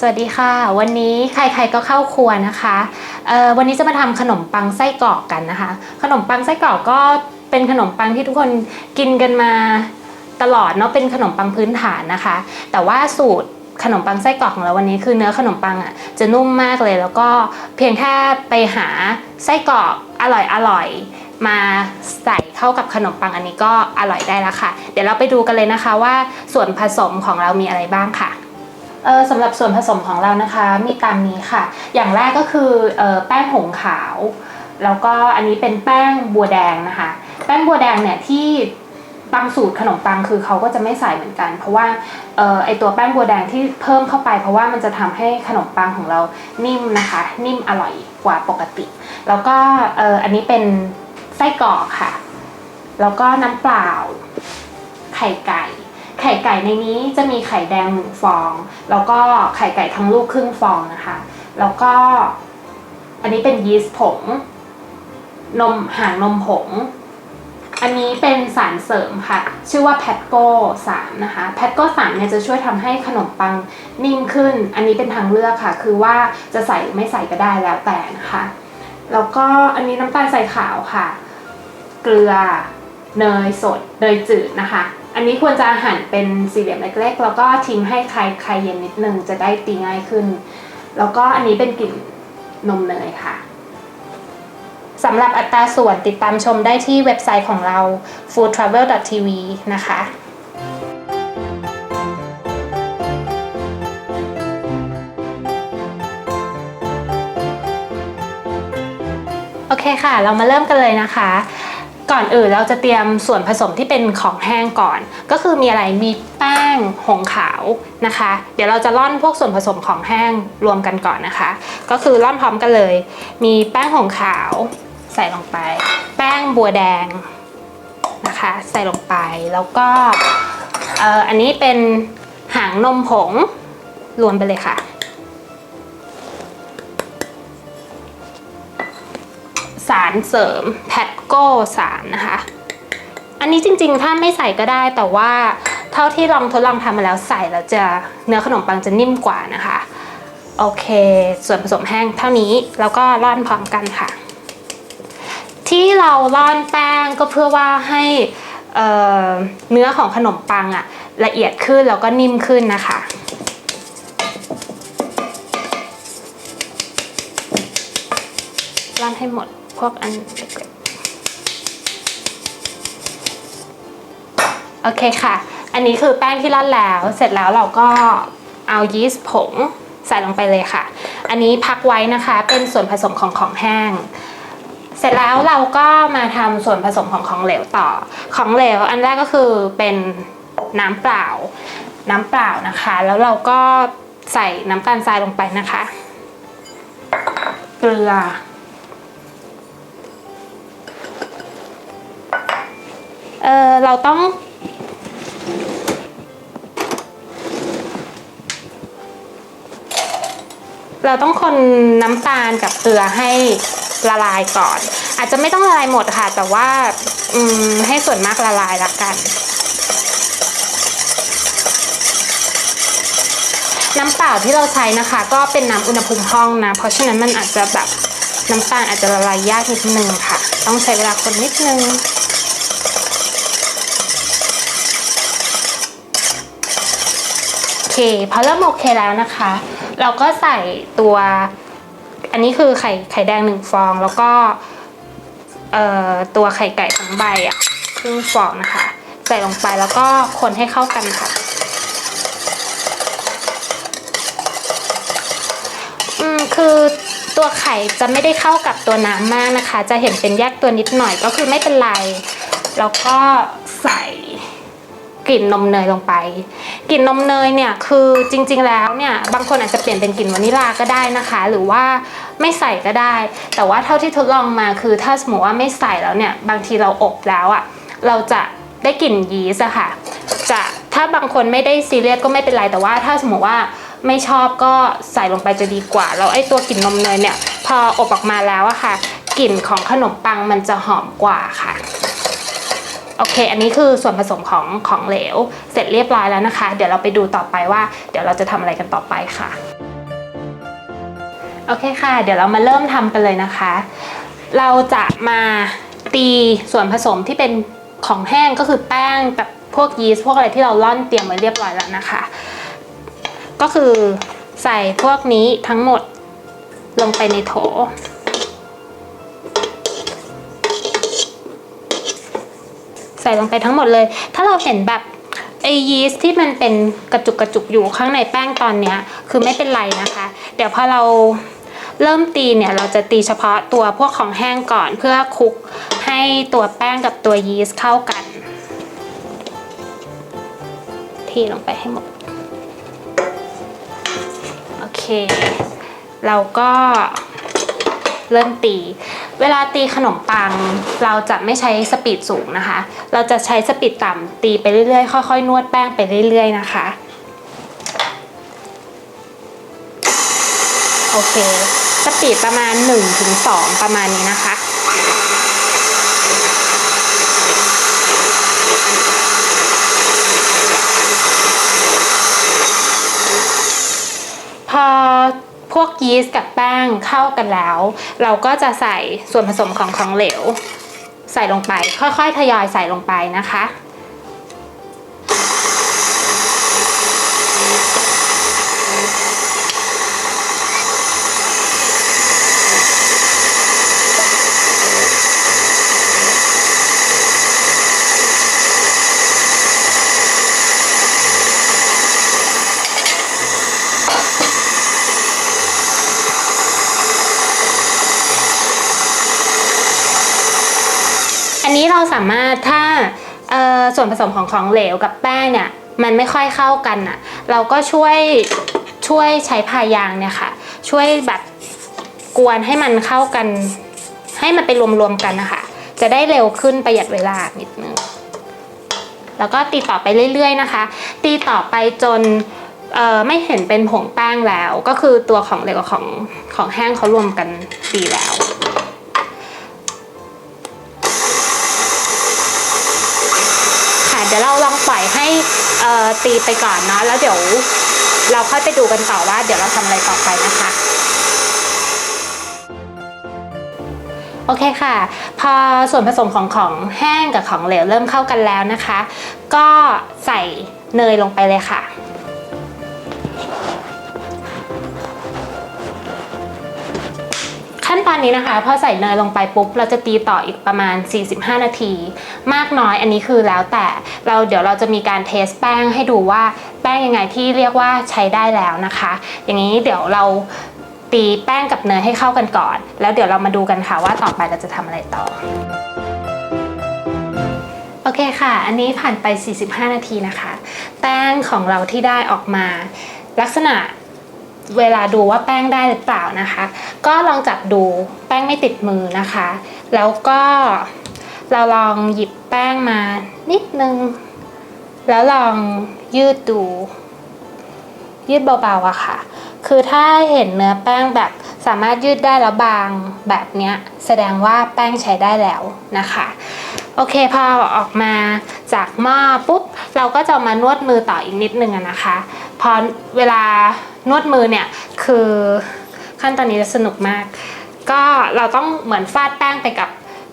สวัสดีค่ะ วันนี้ใครๆก็เข้าครัวนะคะวันนี้จะมาทำขนมปังไส้กรอกกันนะคะ ขนมปังไส้กรอกก็เป็นขนมปังที่ทุกคนกินกันมาตลอดเนาะเป็นขนมปังพื้นฐานนะคะ แต่ว่าสูตรขนมปังไส้กรอกของเราวันนี้คือเนื้อขนมปังอะจะนุ่มมากเลย แล้วก็เพียงแค่ไปหาไส้กรอกอร่อยอร่อยมาใส่เข้ากับขนมปังอันนี้ก็อร่อยได้แล้วค่ะ เดี๋ยวเราไปดูกันเลยนะคะว่าส่วนผสมของเรามีอะไรบ้างค่ะ เออสำหรับส่วนผสมของเรานะคะมีตามนี้ค่ะ อย่างแรกก็คือเออแป้งผงขาว แล้วก็อันนี้เป็นแป้งบัวแดงนะคะ แป้งบัวแดงเนี่ยที่บางสูตรขนมปังคือเขาก็จะไม่ใส่เหมือนกัน เพราะว่าออไอตัวแป้งบัวแดงที่เพิ่มเข้าไป เพราะว่ามันจะทำให้ขนมปังของเรานิ่มนะคะ นิ่มอร่อยกว่าปกติ แล้วก็อออันนี้เป็นไส้กรอกค่ะ แล้วก็น้ำเปล่า ไข่ไก่ ไข่ไก่ในนี้จะมีไข่แดงหนึ่งฟอง แล้วก็ไข่ไก่ทั้งลูกครึ่งฟองนะคะ แล้วก็อันนี้เป็นยีสต์ผง นมหางนมผง อันนี้เป็นสารเสริมค่ะ ชื่อว่าแพทโก้3นะคะแพทโก้3เนี่ยจะช่วยทำให้ขนมปังนิ่มขึ้น อันนี้เป็นทางเลือกค่ะ คือว่าจะใส่หรือไม่ใส่ก็ได้แล้วแต่นะคะ แล้วก็อันนี้น้ำตาลใส่ขาวค่ะ เกลือเนยสดเนยจืดนะคะ อันนี้ควรจะหั่นเป็นสี่เหลี่ยมเล็กๆ แล้วก็ทิ้งให้คลายคลายเย็นนิดนึงจะได้ตีง่ายขึ้น แล้วก็อันนี้เป็นกลิ่นนมเนยค่ะสำหรับอัตราส่วนติดตามชมได้ที่เว็บไซต์ของเรา foodtravel.tv นะคะโอเคค่ะ เรามาเริ่มกันเลยนะคะ ก่อนอื่นเราจะเตรียมส่วนผสมที่เป็นของแห้งก่อน ก็คือมีอะไรมีแป้งหงขาวนะคะ เดี๋ยวเราจะร่อนพวกส่วนผสมของแห้งรวมกันก่อนนะคะ ก็คือร่อนพร้อมกันเลย มีแป้งหงขาวใส่ลงไป แป้งบัวแดงนะคะ ใส่ลงไปแล้วก็เอ่ออันนี้เป็นหางนมผงรวมไปเลยค่ะ สารเสริมแพท โก้สามนะคะ อันนี้จริงๆ ถ้าไม่ใส่ก็ได้แต่ว่าเท่าที่ลองทดลองทำมาแล้วใส่แล้วจะเนื้อขนมปังจะนิ่มกว่านะคะ โอเค ส่วนผสมแห้งเท่านี้แล้วก็ร่อนพร้อมกันค่ะ ที่เราร่อนแป้งก็เพื่อว่าให้เเนื้อของขนมปังอะละเอียดขึ้นแล้วก็นิ่มขึ้นนะคะร่อนให้หมดพวกอันเล็กๆโอเคค่ะ อันนี้คือแป้งที่ร่อนแล้ว เสร็จแล้วเราก็เอายีสต์ผงใส่ลงไปเลยค่ะ อันนี้พักไว้นะคะ เป็นส่วนผสมของของแห้ง เสร็จแล้วเราก็มาทำส่วนผสมของของเหลวต่อ ของเหลวอันแรกก็คือเป็นน้ำเปล่า น้ำเปล่านะคะ แล้วเราก็ใส่น้ำตาลทรายลงไปนะคะ เกลือ เออเราต้อง เราต้องคนน้ำตาลกับเกลือให้ละลายก่อน อาจจะไม่ต้องละลายหมดค่ะ แต่ว่าให้ส่วนมากละลายละกัน น้ำเปล่าที่เราใช้นะคะ ก็เป็นน้ำอุณหภูมิห้องนะ เพราะฉะนั้นมันอาจจะแบบน้ำตาลอาจจะละลายยากนิดนึงค่ะ ต้องใช้เวลาคนนิดนึง โอ เคพอเริ่มโอเคแล้วนะคะ เราก็ใส่ตัว อันนี้คือไข่ไข่แดงหนึ่งฟอง แล้วก็เอ่อตัวไข่ไก่ทั้งใบอะครึ่งฟองนะคะ ใส่ลงไปแล้วก็คนให้เข้ากันค่ะอืมคือตัวไข่จะไม่ได้เข้ากับตัวน้ำมากนะคะ จะเห็นเป็นแยกตัวนิดหน่อยก็คือไม่เป็นไร แล้วก็ใส่กลิ่นนมเนยลงไป กลิ่นนมเนยเนี่ยคือจริง ๆ แล้วเนี่ยบางคนอาจจะเปลี่ยนเป็นกลิ่นวานิลาก็ได้นะคะ หรือว่าไม่ใส่ก็ได้ แต่ว่าเท่าที่ทดลองมาคือถ้าสมมติว่าไม่ใส่แล้วเนี่ยบางทีเราอบแล้วอะ่ะเราจะได้กลิ่นยีสต์อะค่ะ จะถ้าบางคนไม่ได้ซีเรียสก็ไม่เป็นไรแต่ว่าถ้าสมมติว่าไม่ชอบก็ใส่ลงไปจะดีกว่าแล้วไอ้ตัวกลิ่นนมเนยเนี่ยพออบออกมาแล้วอะค่ะกลิ่นของขนมปังมันจะหอมกว่าค่ะ โอเค อันนี้คือส่วนผสมของของเหลว เสร็จเรียบร้อยแล้วนะคะ เดี๋ยวเราไปดูต่อไปว่า เดี๋ยวเราจะทำอะไรกันต่อไปค่ะโอเคค่ะ เดี๋ยวเรามาเริ่มทำกันเลยนะคะ เราจะมาตีส่วนผสมที่เป็นของแห้งก็คือแป้งแบบพวกยีสต์พวกอะไรที่เราร่อนเตรียมไว้เรียบร้อยแล้วนะคะ ก็คือใส่พวกนี้ทั้งหมดลงไปในโถ ใส่ลงไปทั้งหมดเลย ถ้าเราเห็นแบบไอยีสต์ที่มันเป็นกระจุกกระจุกอยู่ข้างในแป้งตอนเนี้ยคือไม่เป็นไรนะคะ เดี๋ยวพอเราเริ่มตีเนี่ยเราจะตีเฉพาะตัวพวกของแห้งก่อนเพื่อคลุกให้ตัวแป้งกับตัวยีสต์เข้ากัน ทีลงไปให้หมด โอเค เราก็ เริ่มตี เวลาตีขนมปัง เราจะไม่ใช้สปีดสูงนะคะ เราจะใช้สปีดต่ำตีไปเรื่อยๆ ค่อยๆ นวดแป้งไปเรื่อยๆ นะคะโอเคสปีดประมาณ 1-2 ประมาณนี้นะคะ พอพ วกยีสต์กับแป้งเข้ากันแล้ว เราก็จะใส่ส่วนผสมของของเหลว ใส่ลงไป ค่อยๆ ทยอยใส่ลงไปนะคะ อันนี้เราสามารถถ้าส่วนผสมของของเหลวกับแป้งเนี่ยมันไม่ค่อยเข้ากันอะ เราก็ช่วยช่วยใช้พายางเนี่ยค่ะ ช่วยแบบกวนให้มันเข้ากัน ให้มันไปรวมๆกันนะคะ จะได้เร็วขึ้นประหยัดเวลานิดนึงแล้วก็ตีต่อไปเรื่อยๆนะคะ ตีต่อไปจนไม่เห็นเป็นผงแป้งแล้ว ก็คือตัวของเหลวกับของของแห้งเขารวมกันดีแล้ว อยให้ตีไปก่อนเนาะแล้วเดี๋ยวเราค่อยไปดูกันต่อว่า เดี๋ยวเราทำอะไรต่อไปนะคะ โอเคค่ะ พอส่วนผสมของของแห้งกับของเหลวเริ่มเข้ากันแล้วนะคะ ก็ใส่เนยลงไปเลยค่ะ ตอนนี้นะคะ พอใส่เนยลงไปปุ๊บ เราจะตีต่ออีกประมาณ 45 นาที มากน้อยอันนี้คือแล้วแต่เราเดี๋ยวเราจะมีการเทสแป้งให้ดูว่าแป้งยังไงที่เรียกว่าใช้ได้แล้วนะคะ อย่างนี้เดี๋ยวเราตีแป้งกับเนยให้เข้ากันก่อน แล้วเดี๋ยวเรามาดูกันค่ะว่าต่อไปเราจะทำอะไรต่อโอเคค่ะ อันนี้ผ่านไป 45 นาทีนะคะ แป้งของเราที่ได้ออกมา ลักษณะ เวลาดูว่าแป้งได้หรือเปล่านะคะ ก็ลองจับดูแป้งไม่ติดมือนะคะ แล้วก็เราลองหยิบแป้งมานิดนึง แล้วลองยืดดู ยืดเบาๆอะค่ะ คือถ้าเห็นเนื้อแป้งแบบสามารถยืดได้แล้วบางแบบเนี้ยแสดงว่าแป้งใช้ได้แล้วนะคะ โอเคพอออกมาจากหม้อปุ๊บ เราก็จะมานวดมือต่ออีกนิดนึงนะคะ พอเวลา นวดมือเนี่ยคือขั้นตอนนี้จะสนุกมาก ก็เราต้องเหมือนฟาดแป้งไปกับ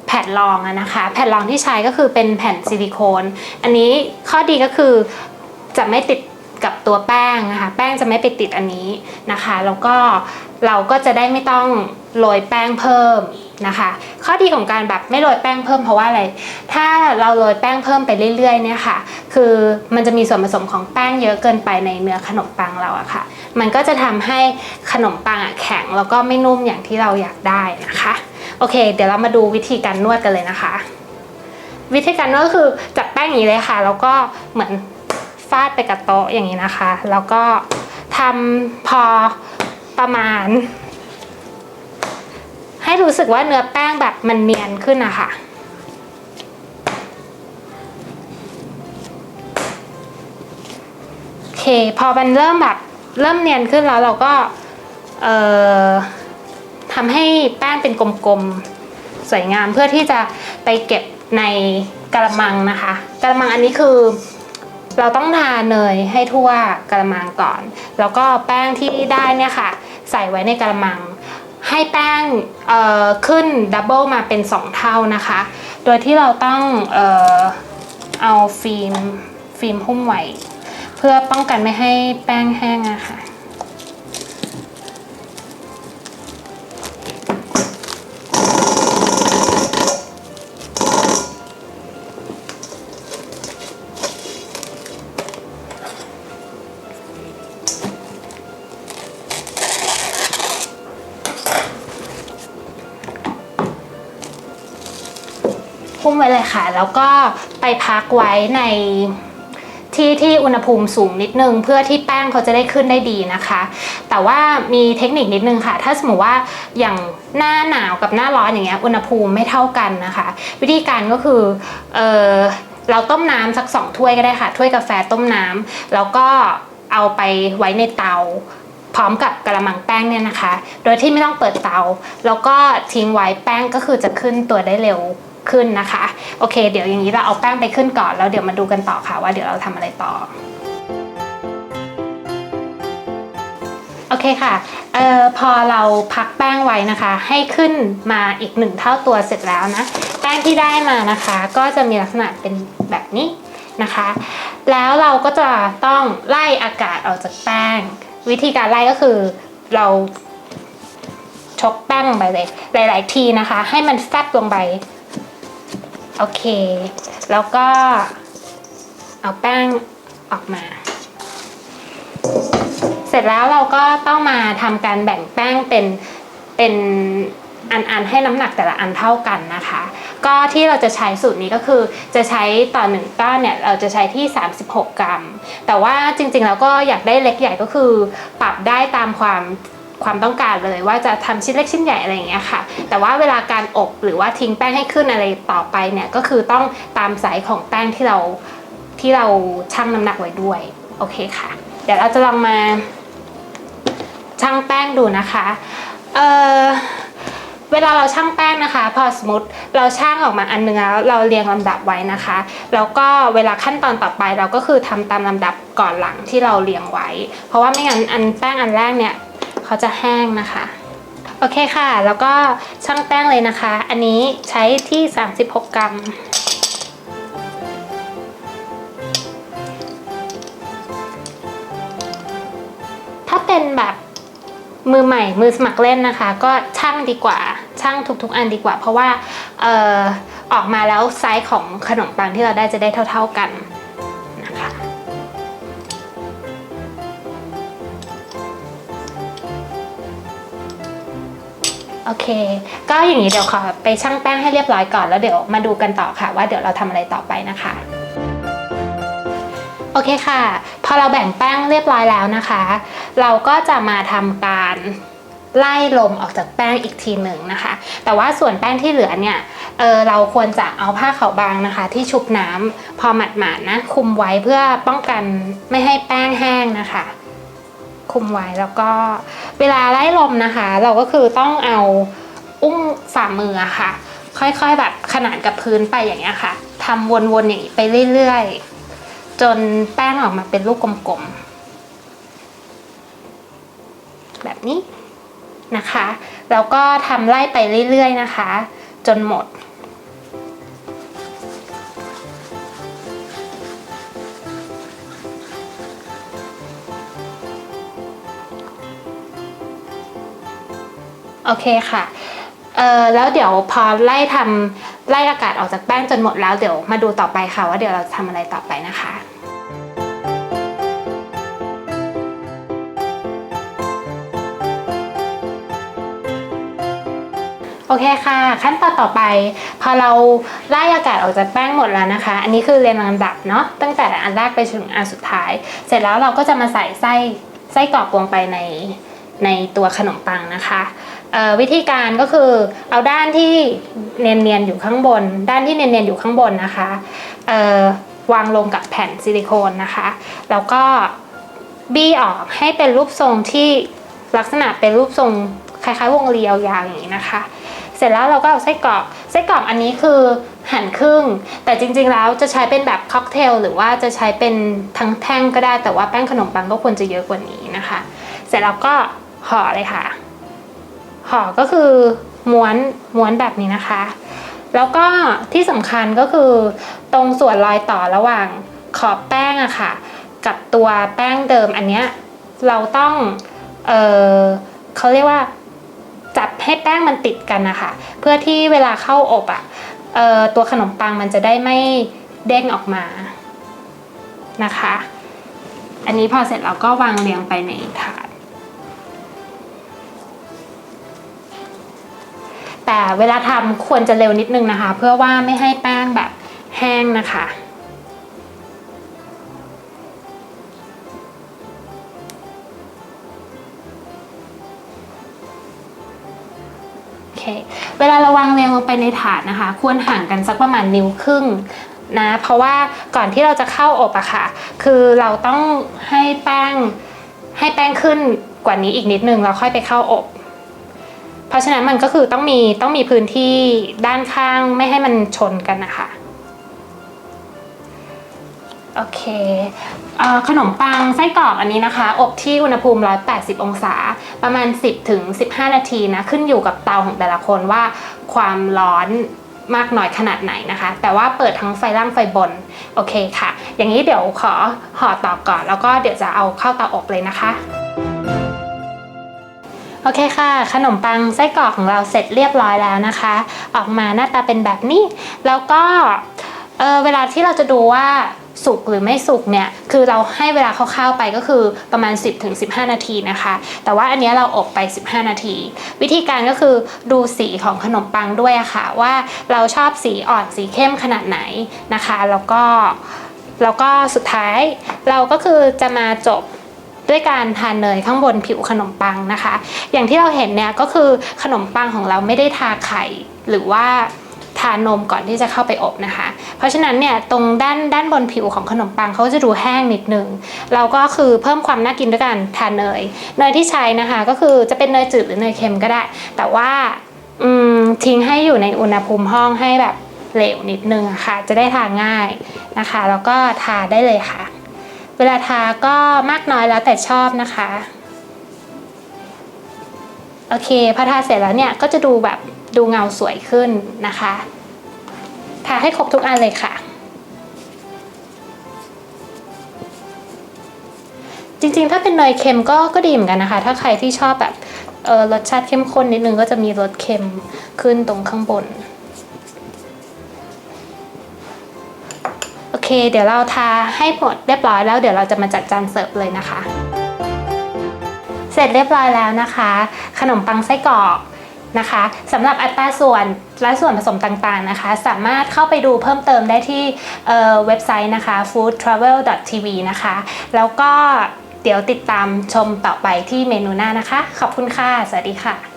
แผ่นรองนะคะ แผ่นรองที่ใช้ก็คือเป็นแผ่นซิลิโคน อันนี้ข้อดีก็คือจะไม่ติดกับตัวแป้งนะคะแป้งจะไม่ไปติดอันนี้นะคะ แล้วก็เราก็จะได้ไม่ต้องโรยแป้งเพิ่ม นะคะ ข้อดีของการแบบไม่โรยแป้งเพิ่มเพราะว่าอะไร ถ้าเราโรยแป้งเพิ่มไปเรื่อยๆเนี่ยค่ะ คือมันจะมีส่วนผสมของแป้งเยอะเกินไปในเนื้อขนมปังเราอะค่ะ มันก็จะทำให้ขนมปังอะแข็งแล้วก็ไม่นุ่มอย่างที่เราอยากได้นะคะ โอเค เดี๋ยวเรามาดูวิธีการนวดกันเลยนะคะ วิธีการนวดก็คือจับแป้งอย่างนี้เลยค่ะ แล้วก็เหมือนฟาดไปกับโต๊ะอย่างนี้นะคะ แล้วก็ทำพอประมาณ ให้รู้สึกว่าเนื้อแป้งแบบมันเนียนขึ้นนะคะโอเคพอมันเริ่มแบบเริ่มเนียนขึ้นแล้วเราก็เอ่อทำให้แป้งเป็นกลมๆสวยงามเพื่อที่จะไปเก็บในกระมังนะคะกระมังอันนี้คือเราต้องทาเนยให้ทั่วกระมังก่อน แล้วก็แป้งที่ได้เนี่ยค่ะ ใส่ไว้ในกระมัง ให้แป้งขึ้นดับเบิลมาเป็น 2 เท่านะคะ โดยที่เราต้องเออเอาฟิล์มฟิล์มหุ้มไว้ เพื่อป้องกันไม่ให้แป้งแห้งอะค่ะ ไว้เลยค่ะ แล้วก็ไปพักไว้ในที่ที่อุณหภูมิสูงนิดนึง เพื่อที่แป้งเขาจะได้ขึ้นได้ดีนะคะ แต่ว่ามีเทคนิคนิดนึงค่ะ ถ้าสมมติว่าอย่างหน้าหนาวกับหน้าร้อนอย่างเงี้ยอุณหภูมิไม่เท่ากันนะคะ วิธีการก็คือเออเราต้มน้ำสักสองถ้วยก็ได้ค่ะถ้วยกาแฟต้มน้ำแล้วก็เอาไปไว้ในเตาพร้อมกับกระมังแป้งเนี่ยนะคะ โดยที่ไม่ต้องเปิดเตา แล้วก็ทิ้งไว้แป้งก็คือจะขึ้นตัวได้เร็ว ขึ้นนะคะ โอเค เดี๋ยวอย่างนี้เราเอาแป้งไปขึ้นก่อนแล้วเดี๋ยวมาดูกันต่อค่ะว่าเดี๋ยวเราทำอะไรต่อโอเคค่ะเอ่อพอเราพักแป้งไว้นะคะ ให้ขึ้นมาอีกหนึ่งเท่าตัวเสร็จแล้วนะ แป้งที่ได้มานะคะ ก็จะมีลักษณะเป็นแบบนี้นะคะ แล้วเราก็จะต้องไล่อากาศออกจากแป้ง วิธีการไล่ก็คือเราชกแป้งไปเลย หลาย ๆ ทีนะคะ ให้มันแฟบลงไป โอเค แล้วก็เอาแป้งออกมา เสร็จแล้วเราก็ต้องมาทำการแบ่งแป้งเป็นเป็นอันๆให้น้ำหนักแต่ละอันเท่ากันนะคะ ก็ที่เราจะใช้สูตรนี้ก็คือจะใช้ต่อหนึ่งก้อนเนี่ยเราจะใช้ที่ 36 กรัม แต่ว่าจริงๆแล้วก็อยากได้เล็กใหญ่ก็คือ ปรับได้ตามความ ความต้องการเลยว่าจะทำชิ้นเล็กชิ้นใหญ่อะไรอย่างเงี้ยค่ะ แต่ว่าเวลาการอบหรือว่าทิ้งแป้งให้ขึ้นอะไรต่อไปเนี่ยก็คือต้องตามไซส์ของแป้งที่เราที่เราชั่งน้ำหนักไว้ด้วยโอเคค่ะ เดี๋ยวเราจะลองมาชั่งแป้งดูนะคะเออเวลาเราชั่งแป้งนะคะ พอสมมติเราชั่งออกมาอันนึงแล้วเราเรียงลำดับไว้นะคะ แล้วก็เวลาขั้นตอนต่อไปเราก็คือทำตามลำดับก่อนหลังที่เราเรียงไว้ เพราะว่าไม่งั้นอันแป้งอันแรกเนี่ย เขาจะแห้งนะคะ โอเคค่ะ แล้วก็ชั่งแป้งเลยนะคะ อันนี้ใช้ที่ 36 กรัมถ้าเป็นแบบมือใหม่มือสมัครเล่นนะคะ ก็ช่างดีกว่าช่างทุกๆ อันดีกว่า เพราะว่าออออกมาแล้วไซส์ของขนมปังที่เราได้จะได้เท่า ๆกัน เค ก็อย่างนี้เดี๋ยวขอไปชั่งแป้งให้เรียบร้อยก่อนแล้วเดี๋ยวมาดูกันต่อค่ะ ว่าเดี๋ยวเราทำอะไรต่อไปนะคะโอเคค่ะ พอเราแบ่งแป้งเรียบร้อยแล้วนะคะ เราก็จะมาทำการไล่ลมออกจากแป้งอีกทีหนึ่งนะคะ แต่ว่าส่วนแป้งที่เหลือเนี่ยเออเราควรจะเอาผ้าขาวบางนะคะ ที่ชุบน้ำพอหมาดๆนะคุมไว้เพื่อป้องกันไม่ให้แป้งแห้งนะคะ คุมไว้แล้วก็เวลาไล่ลมนะคะ เราก็คือต้องเอาอุ้งฝ่ามือค่ะ ค่อยๆแบบขนานกับพื้นไปอย่างเงี้ยค่ะทำวนๆอย่างนี้ไปเรื่อยๆ จนแป้งออกมาเป็นลูกกลมๆ แบบนี้นะคะ แล้วก็ทำไล่ไปเรื่อยๆนะคะ จนหมด โอเคค่ะเอ่อแล้วเดี๋ยวพอไล่ทำไล่อากาศออกจากแป้งจนหมดแล้วเดี๋ยวมาดูต่อไปค่ะ ว่าเดี๋ยวเราจะทำอะไรต่อไปนะคะโอเคค่ะ ขั้นตอนต่อไป พอเราไล่อากาศออกจากแป้งหมดแล้วนะคะ อันนี้คือเรียงลำดับเนาะตั้งแต่อันแรกไปถึงอันสุดท้าย เสร็จแล้วเราก็จะมาใส่ไส้ไส้กรอกลงไปใน ในตัวขนมปังนะคะวิธีการก็คือเอาด้านที่เนียนๆอยู่ข้างบน ด้านที่เนียนๆอยู่ข้างบนนะคะวางลงกับแผ่นซิลิโคนนะคะ แล้วก็บี้ออกให้เป็นรูปทรงที่ลักษณะเป็นรูปทรงคล้ายๆ วงเรียาวอย่างนี้นะคะ เสร็จแล้วเราก็เอาไส้กรอกไส้กรอกอันนี้คือหั่นครึ่ง แต่จริงๆแล้วจะใช้เป็นแบบค็อกเทลหรือว่าจะใช้เป็นทั้งแท่งก็ได้แต่ว่าแป้งขนมปังก็ควรจะเยอะกว่านี้นะคะ เสร็จแล้วก็ ห่อเลยค่ะ ห่อก็คือม้วนม้วนแบบนี้นะคะ แล้วก็ที่สำคัญก็คือตรงส่วนรอยต่อระหว่างขอบแป้งอะค่ะ กับตัวแป้งเดิมอันเนี้ยเราต้องเออเขาเรียกว่าจับให้แป้งมันติดกันนะคะ เพื่อที่เวลาเข้าอบอะเออตัวขนมปังมันจะได้ไม่เด้งออกมานะคะ อันนี้พอเสร็จเราก็วางเรียงไปในถาด แต่เวลาทำควรจะเร็วนิดนึงนะคะ เพื่อว่าไม่ให้แป้งแบบแห้งนะคะโอเคเวลาเราวางเรียงลงไปในถาดนะคะ ควรห่างกันสักประมาณนิ้วครึ่งนะเพราะว่าก่อนที่เราจะเข้าอบอะค่ะ คือเราต้องให้แป้งให้แป้งขึ้นกว่านี้อีกนิดนึงแล้วค่อยไปเข้าอบ ราะฉะนั้นมันก็คือต้องมีต้องมีพื้นที่ด้านข้างไม่ให้มันชนกันนะคะโอเคอขนมปังไส้กรอกอันนี้นะคะ อบที่อุณหภูมิ 180 องศา ประมาณ 10ถึง15 นาทีนะ ขึ้นอยู่กับเตาของแต่ละคนว่าความร้อนมากน้อยขนาดไหนนะคะ แต่ว่าเปิดทั้งไฟล่างไฟบน โอเคค่ะ อย่างนี้เดี๋ยวขอห่อต่อก่อน แล้วก็เดี๋ยวจะเอาเข้าเตาอบเลยนะคะ โอเคค่ะ ขนมปังไส้กรอกของเราเสร็จเรียบร้อยแล้วนะคะ ออกมาหน้าตาเป็นแบบนี้ แล้วก็เออเวลาที่เราจะดูว่าสุกหรือไม่สุกเนี่ย คือเราให้เวลาคร่าวๆไปก็คือประมาณ 10-15 นาทีนะคะ แต่ว่าอันนี้เราอบไป 15 นาที วิธีการก็คือดูสีของขนมปังด้วยอะค่ะ ว่าเราชอบสีอ่อนสีเข้มขนาดไหนนะคะ แล้วก็แล้วก็สุดท้ายเราก็คือจะมาจบ ด้วยการทานเนยข้างบนผิวขนมปังนะคะ อย่างที่เราเห็นเนี่ยก็คือขนมปังของเราไม่ได้ทาไข่หรือว่าทานมก่อนที่จะเข้าไปอบนะคะ เพราะฉะนั้นเนี่ยตรงด้านด้านบนผิวของขนมปังเขาจะดูแห้งนิดนึงเราก็คือเพิ่มความน่ากินด้วยการทานเนยเนยที่ใช้นะคะก็คือจะเป็นเนยจืดหรือเนยเค็มก็ได้ แต่ว่าทิ้งให้อยู่ในอุณหภูมิห้องให้แบบเหลวนิดนึงะค่ะจะได้ทานง่ายนะคะ แล้วก็ทาได้เลยค่ะ เวลาทาก็มากน้อยแล้วแต่ชอบนะคะ โอเคพอทาเสร็จแล้วเนี่ยก็จะดูแบบดูเงาสวยขึ้นนะคะ ทาให้ครบทุกอันเลยค่ะ จริงๆ ถ้าเป็นเนยเค็มก็ก็ดีเหมือนกันนะคะ ถ้าใครที่ชอบแบบรสชาติเข้มข้นนิดนึงก็จะมีรสเค็มขึ้นตรงข้างบน เค เดี๋ยวเราทาให้หมดเรียบร้อยแล้วเดี๋ยวเราจะมาจัดจานเสิร์ฟเลยนะคะ เสร็จเรียบร้อยแล้วนะคะ ขนมปังไส้กรอกนะคะสำหรับอัตราส่วนและส่วนผสมต่างๆนะคะ สามารถเข้าไปดูเพิ่มเติมได้ที่เเว็บไซต์นะคะ foodtravel.tv นะคะ แล้วก็เดี๋ยวติดตามชมต่อไปที่เมนูหน้านะคะ ขอบคุณค่ะ สวัสดีค่ะ